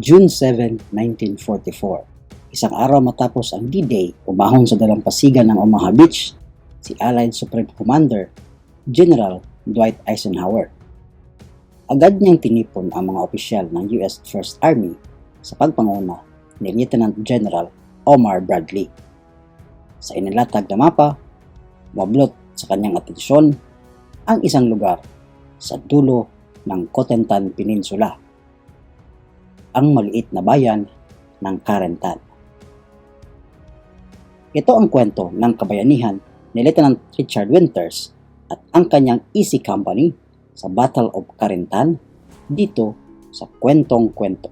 June 7, 1944. Isang araw matapos ang D-Day, umahon sa dalampasigan ng Omaha Beach si Allied Supreme Commander General Dwight Eisenhower. Agad niyang tinipon ang mga opisyal ng US First Army sa pagpanguna ni Lieutenant General Omar Bradley. Sa inilatag na mapa, mablot sa kanyang atensyon ang isang lugar sa dulo ng Cotentin Peninsula, ang maliit na bayan ng Carentan. Ito ang kwento ng kabayanihan ni Lieutenant Richard Winters at ang kanyang Easy Company sa Battle of Carentan dito sa Kwentong Kwento.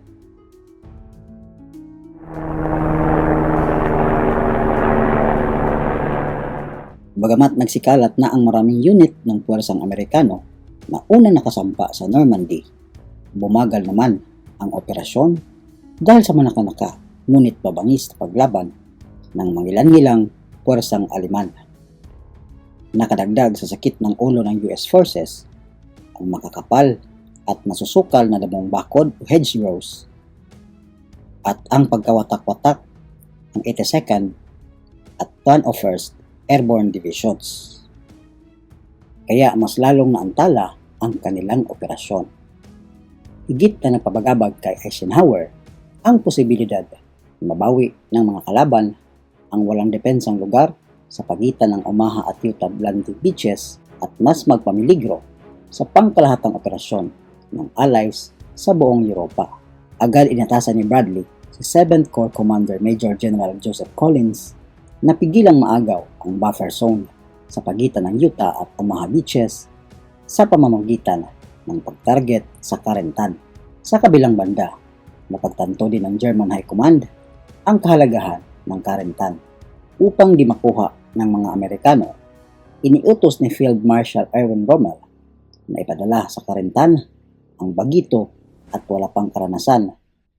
Bagamat nagsikalat na ang maraming unit ng puwersang Amerikano na una nakasampa sa Normandy, bumagal naman ang operasyon dahil sa manakanaka ngunit babangis na paglaban ng mangilan-ngilang puwersang Aliman. Nakadagdag sa sakit ng ulo ng US forces ang makakapal at masusukal na damong bakod o hedgerows at ang pagkawatak-watak ng 82nd at 101st Airborne Divisions. Kaya mas lalong naantala ang kanilang operasyon. Higit na napabagabag kay Eisenhower ang posibilidad na mabawi ng mga kalaban ang walang depensang lugar sa pagitan ng Omaha at Utah Atlantic Beaches at mas magpamiligro sa pangkalahatang operasyon ng Allies sa buong Europa. Agad inatasan ni Bradley si 7th Corps Commander Major General Joseph Collins napigilang maagaw ang buffer zone sa pagitan ng Utah at Omaha Beaches sa pamamagitan ng pagtarget sa Carentan. Sa kabilang banda, napagtanto din ng German High Command ang kahalagahan ng Carentan. Upang di makuha ng mga Amerikano, iniutos ni Field Marshal Erwin Rommel na ipadala sa Carentan ang bagito at wala pang karanasan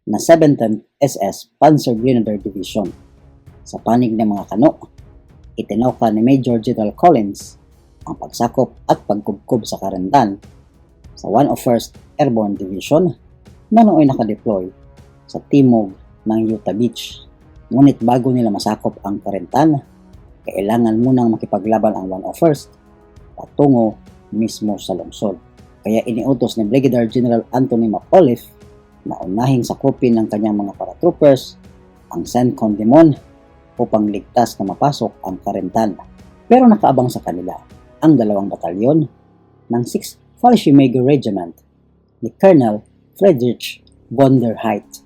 na 7th SS Panzer Grenadier Division sa panig ng mga kano, itinawka ni Major General Collins ang pagsakop at pagkubkob sa Karentan sa 101st Airborne Division na nooy nakadeploy sa timog ng Utah Beach. Ngunit bago nila masakop ang Karentan, kailangan munang makipaglaban ang 101st patungo mismo sa lungsod. Kaya iniutos ni Brigadier General Anthony McAuliffe na unahing sakupin ng kanyang mga paratroopers ang San Condemon upang ligtas na mapasok ang Karentan. Pero nakaabang sa kanila ang dalawang batalyon ng 6th Fallschirmjäger Regiment ni Colonel Friedrich von der Heydt.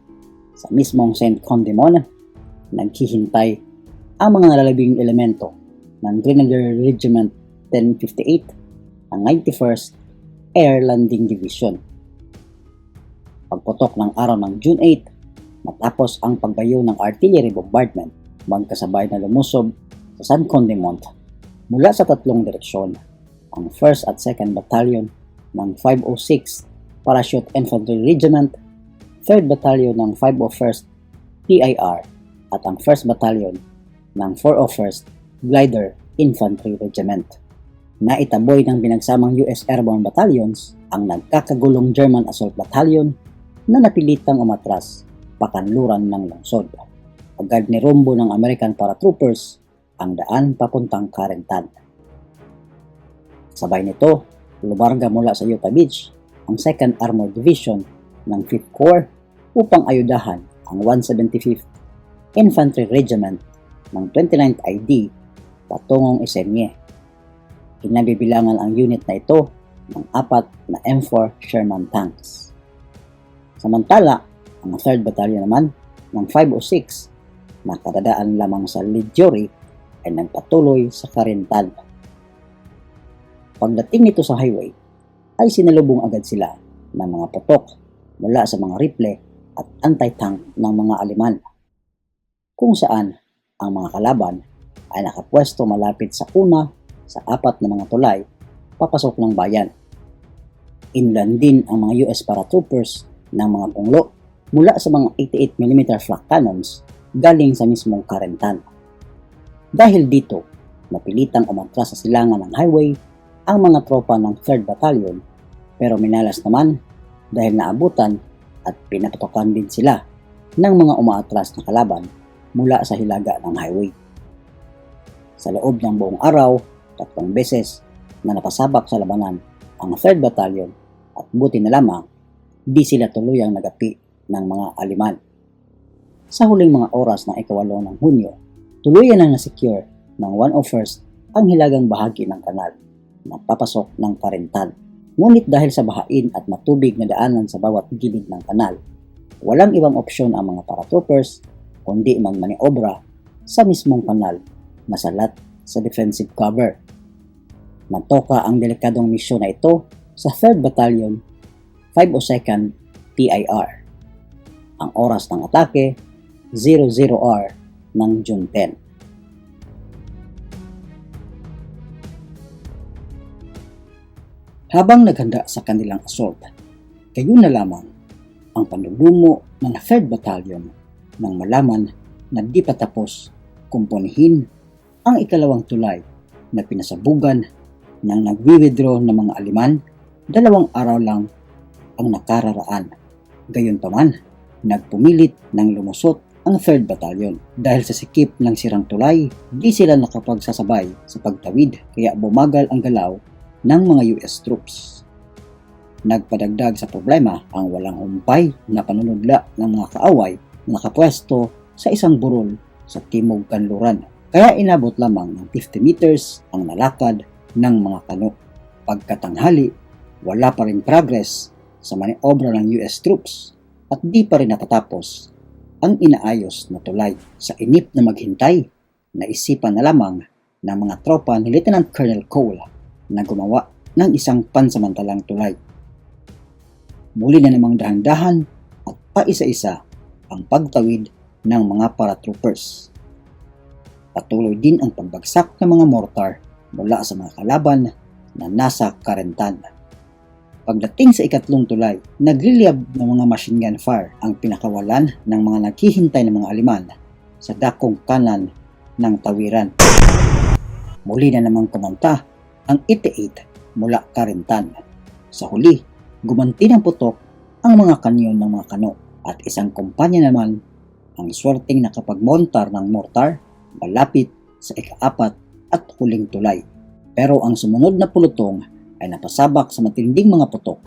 Sa mismong St. Condemon, naghihintay ang mga nalalabing elemento ng Grenadier Regiment 1058 ng 91st Air Landing Division. Pagputok ng araw ng June 8, matapos ang pagbayo ng artillery bombardment, magkasabay na lumusob sa San Condemont mula sa tatlong direksyon, ang 1st at 2nd Battalion ng 506 Parachute Infantry Regiment, 3rd Battalion ng 501st PIR at ang 1st Battalion ng 401st Glider Infantry Regiment. Naitaboy ng binagsamang US Airborne Battalions ang nagkakagulong German Assault Battalion na napilitang umatras pakanluran ng lungsod agad ni rumbo ng American paratroopers ang daan papuntang Carentan. Sabay nito, lumarga mula sa Utah Beach ang 2nd Armored Division ng 5th Corps upang ayudahan ang 175th Infantry Regiment ng 29th ID patungong Isemye. Kinabibilangan ang unit na ito ng apat na M4 Sherman tanks. Samantala, ang 3rd Battalion naman ng 506 na kadadaan lamang sa Lidjori ay nagpatuloy sa Carentan. Pagdating nito sa highway, ay sinalubong agad sila ng mga putok mula sa mga rifle at anti-tank ng mga Aleman, kung saan ang mga kalaban ay nakapwesto malapit sa una sa apat na mga tulay papasok ng bayan. Inland din ang mga US paratroopers ng mga punglo mula sa mga 88mm flak cannons galing sa mismong Carentan. Dahil dito, napilitang umatras sa silangan ng highway ang mga tropa ng 3rd Battalion pero minalas naman dahil naabutan at pinapatokan din sila ng mga umaatras na kalaban mula sa hilaga ng highway. Sa loob ng buong araw, tatlong beses na napasabak sa labanan ang 3rd Battalion at buti na lamang di sila tuluyang nagapi ng mga aliman. Sa huling mga oras ng ikawalo ng Hunyo, tuluyan ang nasecure ng 101st ang hilagang bahagi ng kanal na papasok ng Karintan. Ngunit dahil sa bahain at matubig na daanan sa bawat gilid ng kanal, walang ibang opsyon ang mga paratroopers kundi magmaniobra sa mismong kanal na salat sa defensive cover. Natoka ang delikadong misyon na ito sa 3rd Battalion 502nd TIR. Ang oras ng atake, 00R ng June 10. Habang naghanda sa kanilang assault, kayo na lamang ang panlulumo ng 3rd Battalion nang malaman na di pa tapos kumpunihin ang ikalawang tulay na pinasabugan ng nagwi-withdraw ng mga aliman dalawang araw lang ang nakararaan. Gayunpaman, nagpumilit ng lumusot ang 3rd Battalion. Dahil sa sikip ng sirang tulay, di sila nakapagsasabay sa pagtawid kaya bumagal ang galaw ng mga US troops. Nagpadagdag sa problema ang walang humpay na panunudla ng mga kaaway na nakapwesto sa isang burol sa timog kanluran. Kaya inabot lamang ng 50 meters ang nalakad ng mga kano. Pagkatanghali, wala pa rin progress sa maniobra ng US troops at di pa rin natatapos ang inaayos na tulay. Sa inip na maghintay, naisipan na lamang ng mga tropa ni Lieutenant Colonel Cole na gumawa ng isang pansamantalang tulay. Muli na namang dahan-dahan at paisa-isa ang pagtawid ng mga paratroopers. Patuloy din ang pagbagsak ng mga mortar mula sa mga kalaban na nasa Karentan. Pagdating sa ikatlong tulay, nagliliyab ng mga machine gun fire ang pinakawalan ng mga naghihintay ng mga aliman sa dakong kanan ng tawiran. Muli na namang kumanta ang 88 mula Karintan. Sa huli, gumanti ng putok ang mga kanyon ng mga kano at isang kumpanya naman ang swerteng nakapagmontar ng mortar malapit sa ikaapat at huling tulay. Pero ang sumunod na pulutong ay napasabak sa matinding mga putok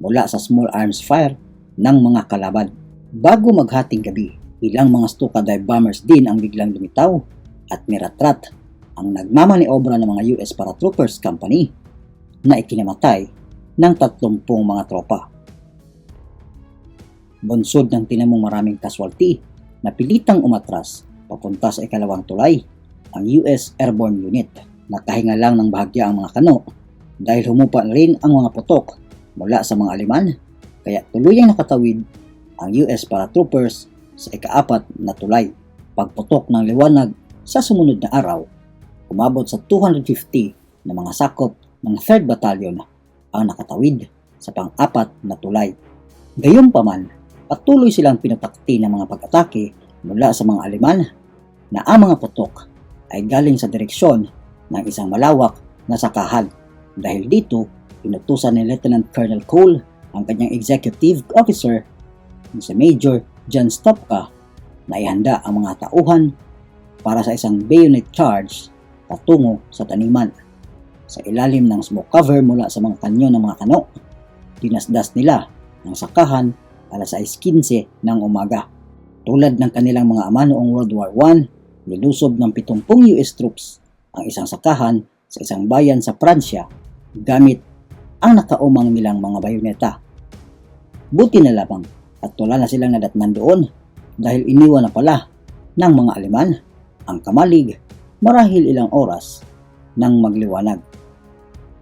mula sa small arms fire ng mga kalaban. Bago maghating gabi, ilang mga Stuka dive bombers din ang biglang lumitaw at niratrat ang nagmamaniobra ng mga US Paratroopers Company na ikinamatay ng 30 mga tropa. Bunsod ng tinamong maraming casualty na pilitang umatras papunta sa ikalawang tulay ang US Airborne Unit. Nakahinga lang ng bahagya ang mga kano dahil humupa rin ang mga putok mula sa mga aliman kaya tuluyang nakatawid ang US Paratroopers sa ikaapat na tulay. Pagputok ng liwanag sa sumunod na araw, umabot sa 250 na mga sakop ng 3rd Battalion ang nakatawid sa pang-apat na tulay. Gayunpaman, patuloy silang pinatakti ng mga pag-atake mula sa mga Aleman na ang mga putok ay galing sa direksyon ng isang malawak na sakahan. Dahil dito, inutusan ni Lieutenant Colonel Cole ang kanyang executive officer si Major John Stopka na ihanda ang mga tauhan para sa isang bayonet charge patungo sa taniman. Sa ilalim ng smoke cover mula sa mga kanyo ng mga kano, dinasdas nila ang sakahan alas 6.15 ng umaga. Tulad ng kanilang mga ama noong World War I, nilusob ng 70 US troops ang isang sakahan sa isang bayan sa Pransya gamit ang nakaumang nilang mga bayoneta. Buti na lamang at wala na silang nadatnan doon dahil iniwan na pala ng mga Aleman ang kamalig marahil ilang oras nang magliwanag.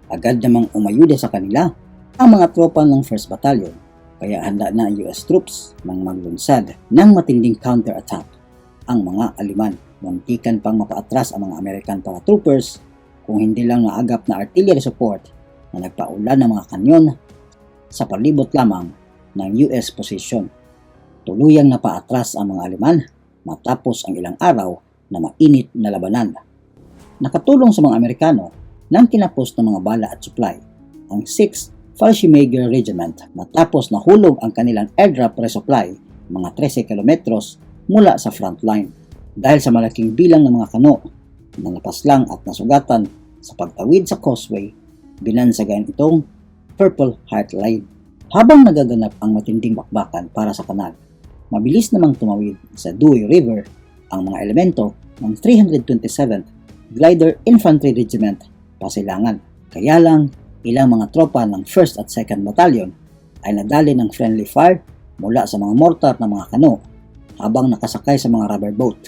Agad namang umayuda sa kanila ang mga tropa ng 1st Battalion kaya handa na ang US troops nang maglunsad ng matinding counter-attack ang mga Aliman. Muntikan pang mapaatras ang mga American paratroopers kung hindi lang naagap na artillery support na nagpaulan ng mga kanyon sa palibot lamang ng US position. Tuluyang napaatras ang mga Aliman matapos ang ilang araw na mainit na labanan. Nakatulong sa mga Amerikano nang kinapos ng mga bala at supply ang 6th Fallschirmjäger Regiment matapos nahulog ang kanilang airdrop resupply mga 13 kilometros mula sa front line dahil sa malaking bilang ng mga kano na napaslang at nasugatan sa pagtawid sa causeway binansagayan itong Purple Heart Line. Habang nagaganap ang matinding bakbakan para sa kanal, mabilis namang tumawid sa Dewey River ang mga elemento ng 327th Glider Infantry Regiment pasilangan. Kaya lang, ilang mga tropa ng 1st at 2nd Battalion ay nadali ng friendly fire mula sa mga mortar ng mga kano habang nakasakay sa mga rubber boat.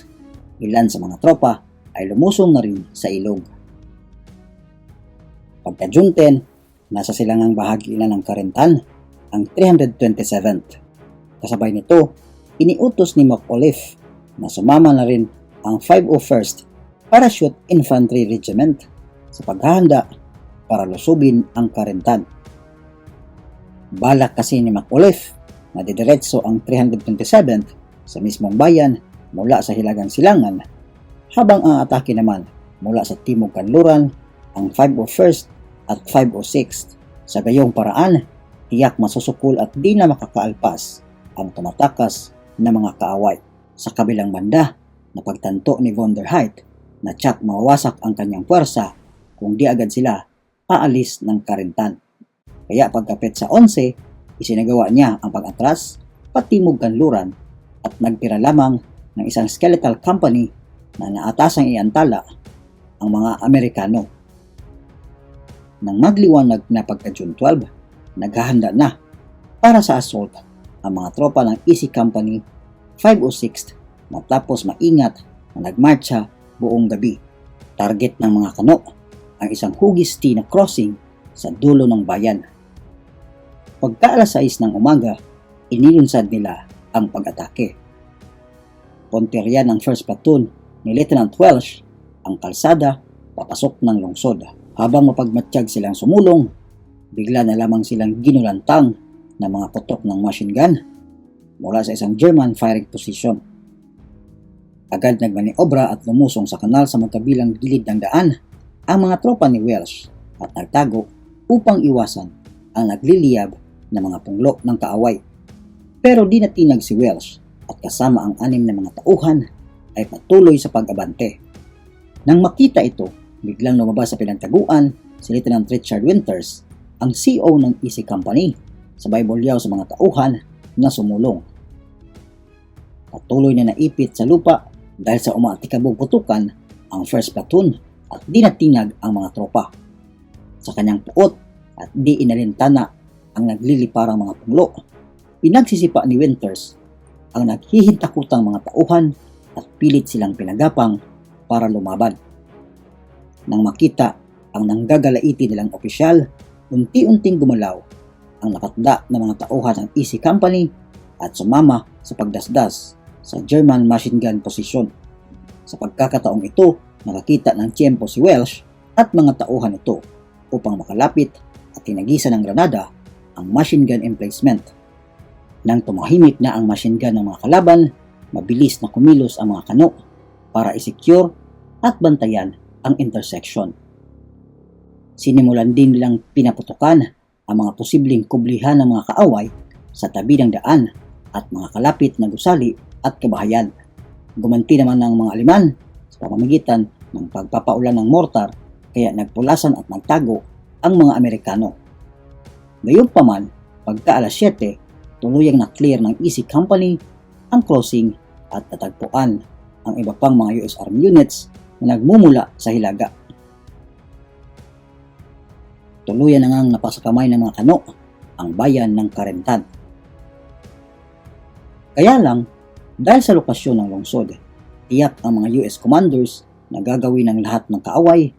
Ilan sa mga tropa ay lumusong na rin sa ilog. Pagka June 10, nasa silangang bahagi na ng Karintan ang 327th. Kasabay nito, iniutos ni McAuliffe na sumama na rin ang 501st Parachute Infantry Regiment sa paghahanda para lusubin ang Karintan. Balak kasi ni McAuliffe na didiretso ang 327th sa mismong bayan mula sa Hilagang Silangan habang ang atake naman mula sa Timog Kanluran ang 501st at 506th. Sa gayong paraan, tiyak masusukol at di na makakaalpas ang tumatakas na mga kaaway. Sa kabilang banda, napagtanto ni von der Heidt na tsak mawawasak ang kanyang puwersa kung di agad sila aalis ng karintan. Kaya pagkapit sa 11, isinagawa niya ang pag-atras patimog kanluran at nagtira lamang ng isang skeletal company na naatasang iantala ang mga Amerikano. Nang magliwanag na pagka June 12, naghahanda na para sa assault ang mga tropa ng Easy Company 506 matapos maingat na nagmarcha buong gabi. Target ng mga kano ang isang hugis T na crossing sa dulo ng bayan. Pagka alas 6 ng umaga, inilunsad nila ang pag-atake. Ponterya ng 1st Platoon ni Lieutenant Welsh ang kalsada papasok ng lungsod. Habang mapagmatsyag silang sumulong, bigla na lamang silang ginulantang ng mga putok ng machine gun mula sa isang German firing position. Agad nagmaniobra at lumusong sa kanal sa magkabilang gilid ng daan ang mga tropa ni Welsh at nagtago upang iwasan ang nagliliyab na mga punglo ng kaaway. Pero di natinag si Welsh at kasama ang anim na mga tauhan ay patuloy sa pag-abante. Nang makita ito, biglang lumabas sa pinagtaguan si Lieutenant Richard Winters ang CEO ng Easy Company, sabay bulyaw sa mga tauhan na sumulong. Patuloy na naipit sa lupa dahil sa umatikabong putukan ang first platoon at di natinag ang mga tropa. Sa kanyang puot at di inalintana ang nagliliparang mga punglo, pinagsisipa ni Winters ang naghihintakutang mga tauhan at pilit silang pinagapang para lumaban. Nang makita ang nanggagalaiti nilang opisyal unti-unting gumalaw ang nakatda ng mga tauhan ng Easy Company at sumama sa pagdasdas sa German machine gun position. Sa pagkakataong ito, nakakita ng tiyempo si Welsh at mga tauhan ito upang makalapit at tinagisa ng granada ang machine gun emplacement. Nang tumahimik na ang machine gun ng mga kalaban, mabilis na kumilos ang mga kano para isecure at bantayan ang intersection sinimulan din nilang pinaputukan ang mga posibleng kublihan ng mga kaaway sa tabi ng daan at mga kalapit na gusali at kabahayan. Gumanti naman ng mga aliman sa pamamagitan ng pagpapaulan ng mortar kaya nagpulasan at nagtago ang mga Amerikano. Gayunpaman, pagka alas 7, tuluyang na-clear ng Easy Company ang crossing at natagpuan ang iba pang mga US Army units na nagmumula sa Hilaga. Tuluyan na ngang napasakamay ng mga kano ang bayan ng Karentan. Kaya lang, dahil sa lokasyon ng lungsod, tiyak ang mga US commanders na gagawin ng lahat ng kaaway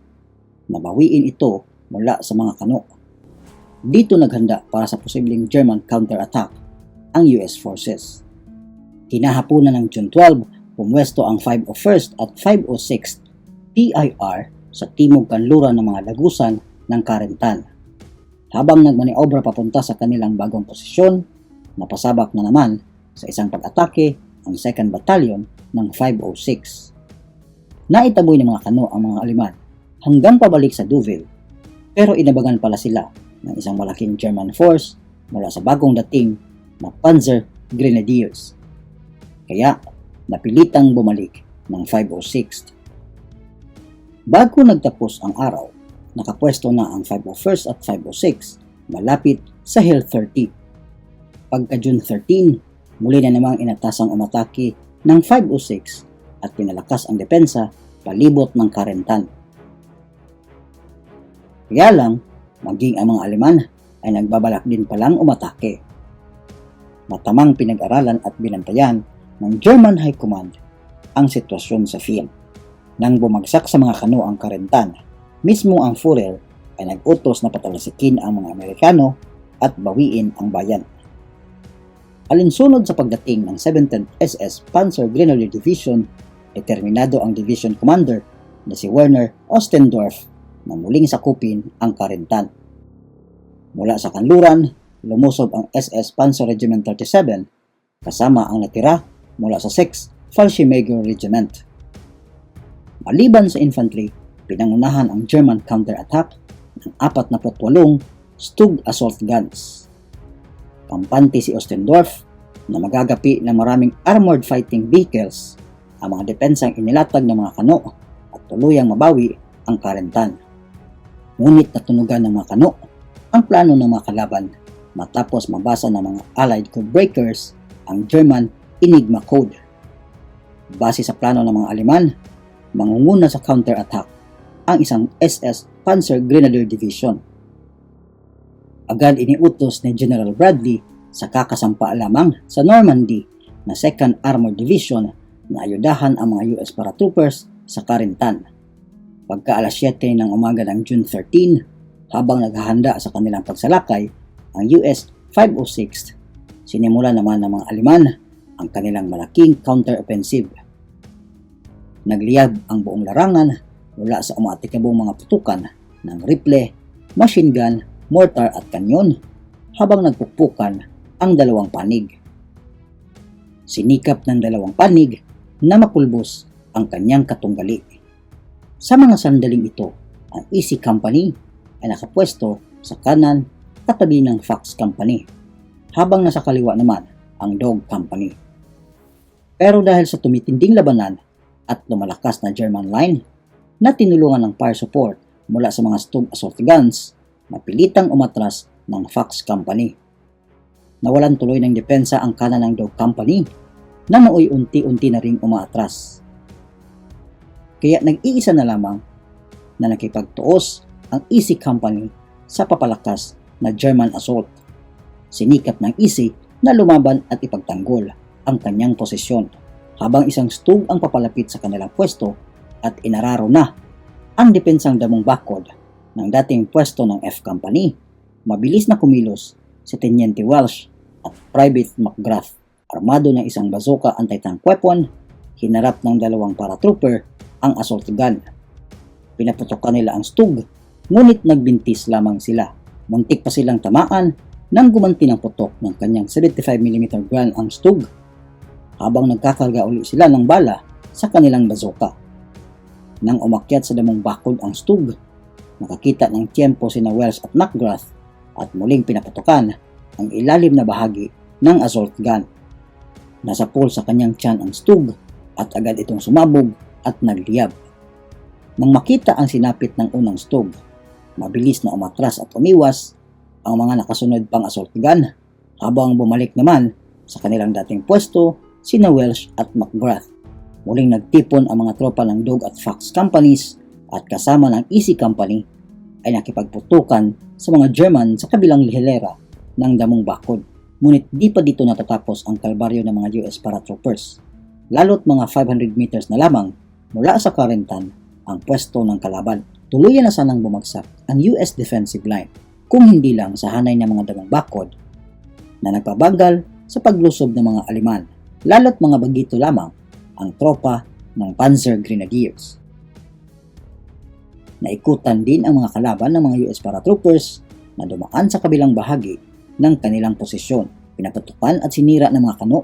na bawiin ito mula sa mga kano. Dito naghanda para sa posibleng German counterattack ang US forces. Kinahaponan ng June 12, pumwesto ang 501st at 506th PIR sa timog kanluran ng mga lagusan ng Karentan. Habang nagmaniobra papunta sa kanilang bagong posisyon, napasabak na naman sa isang pag-atake ang 2nd Battalion ng 506. Naitaboy ng mga kano ang mga aliman hanggang pabalik sa Duville pero inabangan pala sila ng isang malaking German force mula sa bagong dating na Panzer Grenadiers. Kaya napilitang bumalik ng 506th. Bago nagtapos ang araw, nakapwesto na ang 501st at 506 malapit sa Hill 30. Pagka June 13, muli na namang inatasang umatake ng 506 at pinalakas ang depensa palibot ng Karentan. Kaya lang, maging ang mga Aleman ay nagbabalak din palang umatake. Matamang pinag-aralan at binantayan ng German High Command ang sitwasyon sa field. Nang bumagsak sa mga kano ang Karentan, mismo ang Führer ay nag-utos na patalasikin ang mga Amerikano at bawiin ang bayan. Alinsunod sa pagdating ng 17th SS Panzer Grenadier Division, determinado ang division commander na si Werner Ostendorf na muling sakupin ang Karentan. Mula sa kanluran, lumusob ang SS Panzer Regiment 37 kasama ang natira mula sa 6th Fallschirmjäger Regiment. Maliban sa infantry, pinangunahan ang German counterattack ng 48 Stug assault guns. Kampante si Ostendorf na magagapi ng maraming armored fighting vehicles ang mga depensang inilatag ng mga kano at tuluyang mabawi ang Karentan. Ngunit natunugan ng mga kano ang plano ng mga kalaban matapos mabasa ng mga Allied code breakers ang German Enigma Code. Base sa plano ng mga Aleman, mangunguna sa counterattack ang isang SS Panzer Grenadier Division. Agad iniutos ni General Bradley sa kakasampa lamang sa Normandy na 2nd Armored Division na ayudahan ang mga US paratroopers sa Carentan. Pagka alas 7 ng umaga ng June 13, habang naghahanda sa kanilang pagsalakay, ang US 506 sinimula naman ng mga Aliman ang kanilang malaking counter-offensive. Nagliyab ang buong larangan mula sa umatikabong mga putukan ng rifle, machine gun, mortar at kanyon habang nagpukpukan ang dalawang panig. Sinikap ng dalawang panig na makulbos ang kanyang katunggali. Sa mga sandaling ito, ang Easy Company ay nakapwesto sa kanan katabi ng Fox Company, habang nasa kaliwa naman ang Dog Company. Pero dahil sa tumitinding labanan at lumalakas na German line na tinulungan ng fire support mula sa mga Stug assault guns, mapilitang umatras ng Fox Company. Nawalan tuloy ng depensa ang kanan ng Dog Company na nooy unti-unti na ring umaatras. Kaya nag-iisa na lamang na nakipagtuos ang Easy Company sa papalakas na German assault. Sinikap ng Easy na lumaban at ipagtanggol ang kanyang posisyon habang isang stug ang papalapit sa kanilang pwesto at inararo na ang depensang damong bakod ng dating pwesto ng F Company. Mabilis na kumilos si Teniente Welsh at Private McGrath armado ng isang bazooka anti-tank weapon, hinarap ng dalawang paratrooper ang assault gun. Pinaputokan nila ang stug, ngunit nagbintis lamang sila. Muntik pa silang tamaan nang gumanti ng putok ng kanyang 75mm gun ang stug habang nagkakarga uli sila ng bala sa kanilang bazooka. Nang umakyat sa damong bakod ang stug, nakakita ng tiyempo sina Wells at McGrath at muling pinapatukan ang ilalim na bahagi ng assault gun. Nasa pool sa kanyang tiyan ang stug at agad itong sumabog at nagliyab. Nang makita ang sinapit ng unang stug, mabilis na umatras at umiwas ang mga nakasunod pang assault gun habang bumalik naman sa kanilang dating pwesto sina Welsh at McGrath. Muling nagtipon ang mga tropa ng Dog at Fox companies at kasama ng Easy Company ay nakipagputukan sa mga German sa kabilang hilera ng damong bakod. Ngunit di pa dito natatapos ang kalbaryo ng mga US paratroopers. Lalo't mga 500 meters na lamang mula sa Carentan ang pwesto ng kalaban. Tuluyan na sanang bumagsak ang US defensive line kung hindi lang sa hanay ng mga damong bakod na nagpabagal sa paglusob ng mga Aliman lalo't mga bagito lamang ang tropa ng Panzer Grenadiers. Naikutan din ang mga kalaban ng mga US paratroopers na dumaan sa kabilang bahagi ng kanilang posisyon. Pinapatukan at sinira ng mga kano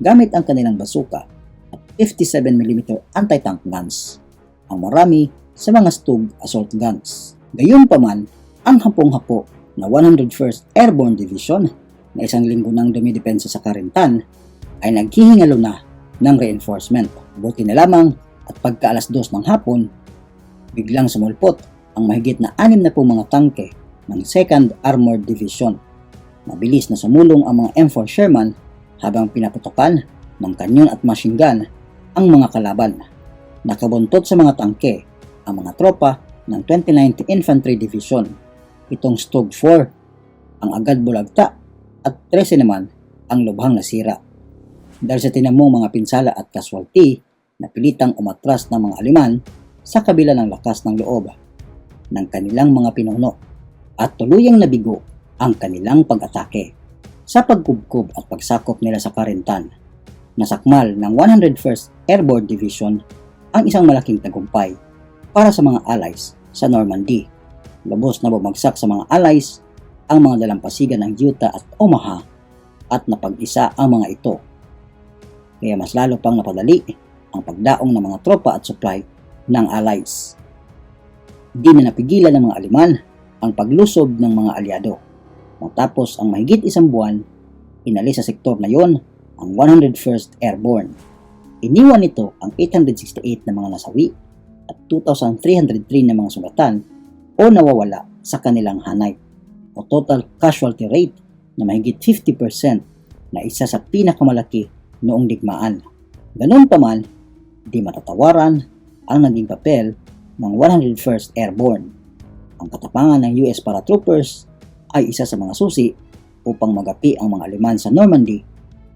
gamit ang kanilang basuka at 57mm anti-tank guns. Ang marami sa mga Stug assault guns. Gayunpaman, ang hapong-hapo na 101st Airborne Division na isang linggo nang dumidepensa sa Karintan ay naghihingalo na ng reinforcement. Buti na lamang at pagka alas dos ng hapon, biglang sumulpot ang mahigit na anim na po mga tangke ng 2nd Armored Division. Mabilis na sumulong ang mga M4 Sherman habang pinaputokan ng kanyon at machine gun ang mga kalaban. Nakabuntot sa mga tangke ang mga tropa ng 29th Infantry Division. Itong Stug 4 ang agad bulagta at 13 naman ang lubhang nasira. Dahil sa tinamong mga pinsala at casualty, napilitang umatras ng mga Aliman sa kabila ng lakas ng loob ng kanilang mga pinuno at tuluyang nabigo ang kanilang pag-atake. Sa pagkubkob at pagsakop nila sa Karintan, nasakmal ng 101st Airborne Division ang isang malaking tagumpay para sa mga allies sa Normandy. Lubos na bumagsak sa mga allies ang mga dalampasigan ng Utah at Omaha at napag-isa ang mga ito. Kaya mas lalo pang napadali ang pagdaong ng mga tropa at supply ng allies. Di na napigilan ng mga Aliman ang paglusob ng mga aliado. Matapos ang mahigit isang buwan, inalis sa sektor na yon ang 101st Airborne. Iniwan nito ang 868 na mga nasawi at 2,303 na mga sugatan o nawawala sa kanilang hanay o total casualty rate na mahigit 50% na isa sa pinakamalaki noong digmaan. Ganun pa man, di matatawaran ang naging papel ng 101st Airborne. Ang katapangan ng US paratroopers ay isa sa mga susi upang magapi ang mga Aleman sa Normandy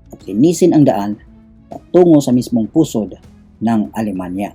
at linisin ang daan patungo sa mismong pusod ng Alemanya.